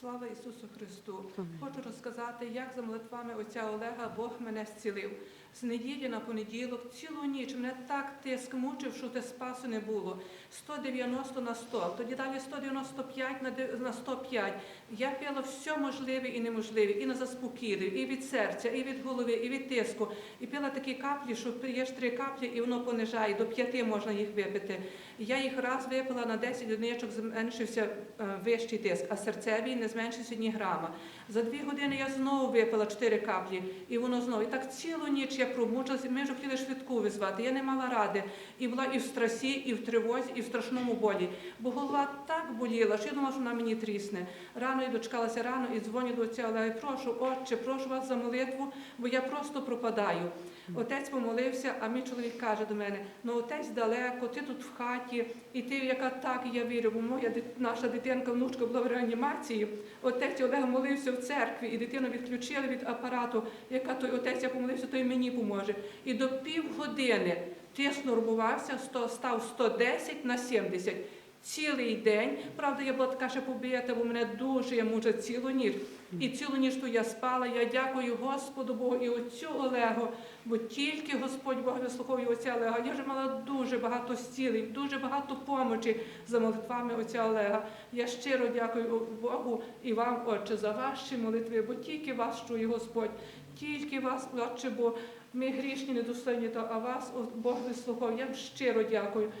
Слава Ісусу Христу! Хочу розказати, як за молитвами отця Олега Бог мене зцілив. З неділі на понеділок, цілу ніч мене так тиск мучив, що те спасу не було. 190 на 100, тоді далі 195 на 105. Я пила все можливе і неможливе, і на заспокійливі, і від серця, і від голови, і від тиску. І пила такі каплі, що п'єш три каплі, і воно понижає, до п'яти можна їх випити. Я їх раз випила на 10 одиничок, зменшився е, вищий тиск, а серцевий не зменшився ні грама. За дві години я знову випила 4 каплі, і воно знову. І так цілу ніч я промучилася. Ми ж хотіли швидку визвати. Я не мала ради. І була і в страсі, і в тривозі, і в страшному болі. Бо голова так боліла, що я думала, що вона мені трісне. Рано я дочекалася рано і дзвоню до отця Олега. Прошу, отче, прошу вас за молитву, бо я просто пропадаю. Отець помолився, а мій чоловік каже до мене: ну отець далеко, ти тут в хаті, і ти яка так, і я вірю, бо моя наша дитинка, внучка була в реанімації. Отець Олег молився в церкві, і дитину відключили від апарату. Яка той отець я помолився, той мені поможе. І до півгодини тиск нормувався, сто- став 110 на 70. Цілий день, правда, я була така ще побита, бо мене дуже мучила цілу ніч. І цілу ніч ту я спала. Я дякую Господу Богу і отцю Олегу, бо тільки Господь Бог вислуховує отця Олега. Я вже мала дуже багато зцілень, дуже багато помочі за молитвами отця Олега. Я щиро дякую Богу і вам, Отче, за ваші молитви, бо тільки вас чує Господь, тільки вас, Отче, бо ми грішні, недостойні, то а вас, Бог вислухав. Я вам щиро дякую.